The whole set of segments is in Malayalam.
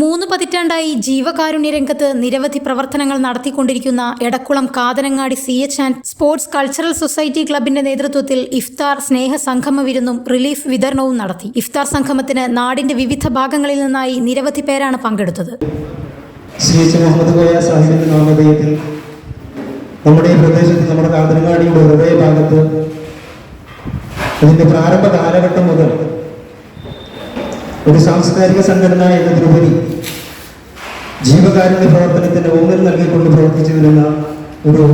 മൂന്ന് പതിറ്റാണ്ടായി ജീവകാരുണ്യ രംഗത്ത് നിരവധി പ്രവർത്തനങ്ങൾ നടത്തിക്കൊണ്ടിരിക്കുന്ന Edakkulam Kathanangadi C H and sports cultural society ക്ലബിന്റെ നേതൃത്വത്തിൽ ഇഫ്താർ സ്നേഹ സംഗമ വിരുന്നും റിലീഫ് വിതരണവും നടത്തി. ഇഫ്താർ സംഗമത്തിന് നാടിന്റെ വിവിധ ഭാഗങ്ങളിൽ നിന്നായി നിരവധി പേരാണ് പങ്കെടുത്തത്. നമ്മുടെ പ്രദേശത്ത് നമ്മുടെ കാതനങ്ങാടിയുടെ ഹൃദയ ഭാഗത്ത് ഇതിന്റെ പ്രാരംഭ കാലഘട്ടം മുതൽ ഒരു സാംസ്കാരിക സംഘടന എന്നതിലുപരി ജീവകാരുണ്യ പ്രവർത്തനത്തിന് ഊന്നൽ നൽകിക്കൊണ്ട് പ്രവർത്തിച്ചു വരുന്ന ഒരു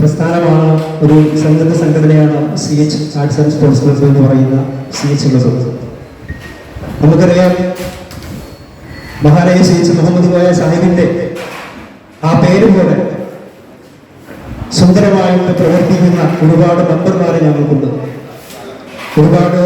പ്രസ്ഥാനമാണ് ഒരു സംഘടന സംഘടനയാണ് C H arts and sports club എന്ന് പറയുന്ന സി എച്ച് ക്ലബ്ബ് നമുക്കറിയാം മഹാനായ എച്ച് മുഹമ്മദ് കോയ സാഹിബിന്റെ ആ പേര് പോലെ സുന്ദരമായിട്ട് പ്രവർത്തിക്കുന്ന ഒരുപാട് മെമ്പർമാരെ ഞങ്ങൾക്കുണ്ട്. ഒരുപാട്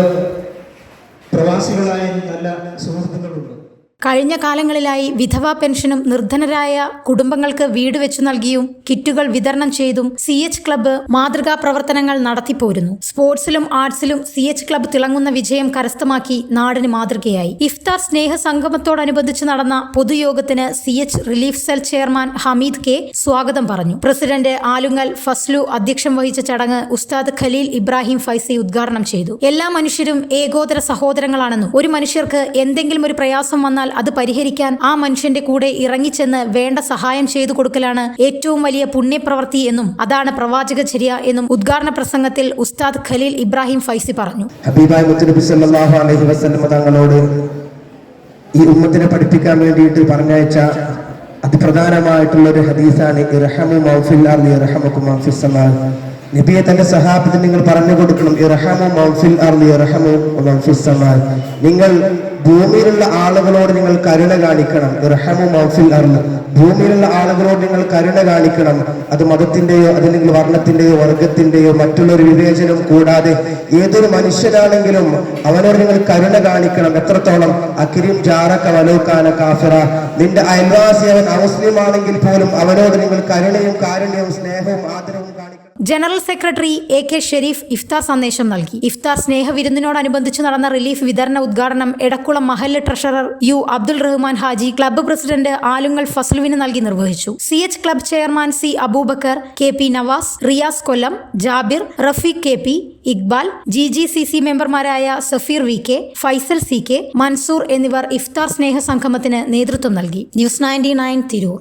సందర్భంలో കഴിഞ്ഞ കാലങ്ങളിലായി വിധവാ പെൻഷനും നിർധനരായ കുടുംബങ്ങൾക്ക് വീട് വെച്ചു നൽകിയും കിറ്റുകൾ വിതരണം ചെയ്തും സി എച്ച് ക്ലബ്ബ് മാതൃകാ പ്രവർത്തനങ്ങൾ നടത്തിപ്പോരുന്നു. സ്പോർട്സിലും ആർട്സിലും സി എച്ച് ക്ലബ്ബ് തിളങ്ങുന്ന വിജയം കരസ്ഥമാക്കി നാടിന് മാതൃകയായി. ഇഫ്താർ സ്നേഹ സംഗമത്തോടനുബന്ധിച്ച് നടന്ന പൊതുയോഗത്തിന് C H relief cell chairman Hameed K സ്വാഗതം പറഞ്ഞു. പ്രസിഡന്റ് ആലുങ്ങൽ ഫസ്ലു അധ്യക്ഷം വഹിച്ച ചടങ്ങ് ഉസ്താദ് ഖലീൽ ഇബ്രാഹിം ഫൈസി ഉദ്ഘാടനം ചെയ്തു. എല്ലാ മനുഷ്യരും ഏകോദര സഹോദരങ്ങളാണെന്നും ഒരു മനുഷ്യർക്ക് എന്തെങ്കിലും ഒരു പ്രയാസം വന്നാൽ അത് പരിഹരിക്കാൻ ആ മനുഷ്യന്റെ കൂടെ ഇറങ്ങിച്ചെന്ന് വേണ്ട സഹായം ചെയ്തു കൊടുക്കലാണ് ഏറ്റവും വലിയ പുണ്യപ്രവൃത്തി എന്നും അതാണ് പ്രവാചക ചര്യ എന്നും ഉദ്ഘാടന പ്രസംഗത്തിൽ ഉസ്താദ് ഖലീൽ ഇബ്രാഹിം ഫൈസി പറഞ്ഞു. സല്ലല്ലാഹു അലൈഹി ഈ ഉമ്മത്തിനെ പഠിപ്പിക്കാൻ വേണ്ടിയിട്ട് പറഞ്ഞയച്ച അതിപ്രധാനമായിട്ടുള്ള ഒരു ഹദീസാണ് ഇർഹമു മൗഫിൽ അർളി ഇർഹമുക്കും നബിയെ തന്റെ സഹാബത്തിന് നിങ്ങൾ പറഞ്ഞു കൊടുക്കണം. ഇറഹമോ മൗഫിൽ അർലി ഇറഹമോ മൗഫിൽ സമാ നിങ്ങൾ ഭൂമിയിലുള്ള ആളുകളോട് നിങ്ങൾ കരുണ കാണിക്കണം. ഇറഹമോ മൗഫിൽ അർലി ഭൂമിയിലുള്ള ആളുകളോട് നിങ്ങൾ കരുണ കാണിക്കണം. അത് മതത്തിന്റെയോ അതല്ലെങ്കിൽ വർണത്തിന്റെയോ വർഗത്തിന്റെയോ മറ്റുള്ളൊരു വിവേചനം കൂടാതെ ഏതൊരു മനുഷ്യനാണെങ്കിലും അവനോട് നിങ്ങൾ കരുണ കാണിക്കണം. എത്രത്തോളം? അക്കിരിം ജാറക്ക വലോക്കാന കാഫിറ. നിന്റെ അയൽവാസി അവൻ അമുസ്ലിം പോലും അവനോട് നിങ്ങൾ കരുണയും കാരുണ്യവും സ്നേഹവും ആദരവും general secretary A K Sharif ഇഫ്താർ സന്ദേശം നൽകി. ഇഫ്താർ സ്നേഹവിരുന്നിനോടനുബന്ധിച്ച് നടന്ന റിലീഫ് വിതരണ ഉദ്ഘാടനം എടക്കുളം മഹല്ല് treasurer U Abdul Rahman Haji club president Alungal ഫസ്ലുവിന് നൽകി നിർവഹിച്ചു. C H club chairman C Abubakar K P Nawaz Riyas Kollam Jabir Rafeeq K P Iqbal G G C C മെമ്പർമാരായ Safeer V K Faisal C K Mansoor എന്നിവർ ഇഫ്താർ സ്നേഹ സംഗമത്തിന് നേതൃത്വം നൽകി. News ninety nine Tirur.